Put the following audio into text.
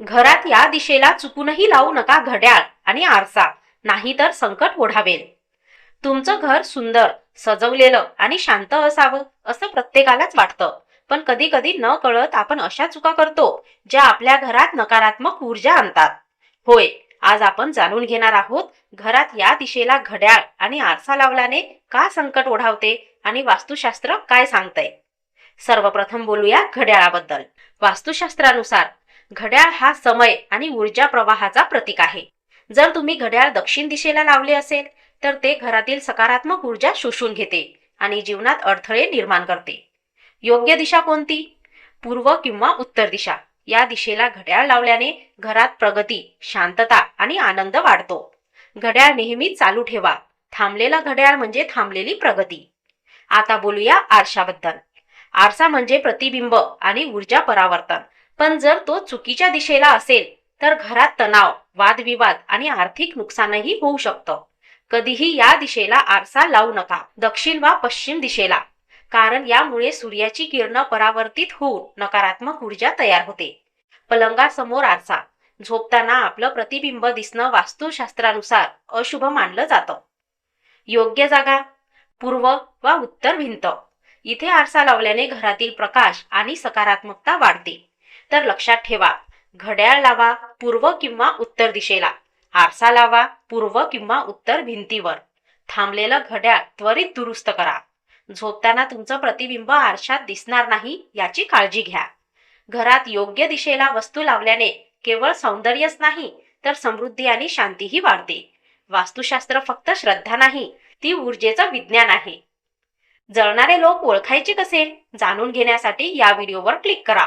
घरात या दिशेला चुकूनही लावू नका घड्याळ आणि आरसा नाहीतर संकट ओढावेल. तुमचं घर सुंदर सजवलेलं आणि शांत असावं असं प्रत्येकालाच वाटतं. पण कधी कधी न कळत आपण अशा चुका करतो ज्या आपल्या घरात नकारात्मक ऊर्जा आणतात. होय आज आपण जाणून घेणार आहोत घरात या दिशेला घड्याळ आणि आरसा लावल्याने का संकट ओढावते आणि वास्तुशास्त्र काय सांगतंय. सर्वप्रथम बोलूया घड्याळाबद्दल. वास्तुशास्त्रानुसार घड्याळ हा समय आणि ऊर्जा प्रवाहाचा प्रतीक आहे. जर तुम्ही घड्याळ दक्षिण दिशेला लावले असेल तर ते घरातील सकारात्मक ऊर्जा शोषून घेते आणि जीवनात अडथळे निर्माण करते. योग्य दिशा कोणती? पूर्व किंवा उत्तर दिशा. या दिशेला घड्याळ लावल्याने घरात प्रगती शांतता आणि आनंद वाढतो. घड्याळ नेहमी चालू ठेवा. थांबलेला घड्याळ म्हणजे थांबलेली प्रगती. आता बोलूया आरशाबद्दल. आरसा म्हणजे प्रतिबिंब आणि ऊर्जा परावर्तन. पण जर तो चुकीच्या दिशेला असेल तर घरात तणाव वादविवाद आणि आर्थिक नुकसानही होऊ शकतं. कधीही या दिशेला आरसा लावू नका दक्षिण वा पश्चिम दिशेला. कारण यामुळे सूर्याची किरण परावर्तित होऊन नकारात्मक ऊर्जा तयार होते. पलंगासमोर आरसा. झोपताना आपलं प्रतिबिंब दिसणं वास्तुशास्त्रानुसार अशुभ मानलं जातं. योग्य जागा पूर्व वा उत्तर भिंत. इथे आरसा लावल्याने घरातील प्रकाश आणि सकारात्मकता वाढते. तर लक्षात ठेवा. घड्याळ लावा पूर्व किंवा उत्तर दिशेला. आरसा लावा पूर्व किंवा उत्तर भिंतीवर. थांबलेलं घड्याळ त्वरित दुरुस्त करा. झोपताना तुमचं प्रतिबिंब आरशात दिसणार नाही याची काळजी घ्या. घरात योग्य दिशेला वस्तू लावल्याने केवळ सौंदर्यच नाही तर समृद्धी आणि शांतीही वाढते. वास्तुशास्त्र फक्त श्रद्धा नाही ती ऊर्जेचं विज्ञान आहे. जळणारे लोक ओळखायचे कसे? जाणून घेण्यासाठी या व्हिडिओवर क्लिक करा.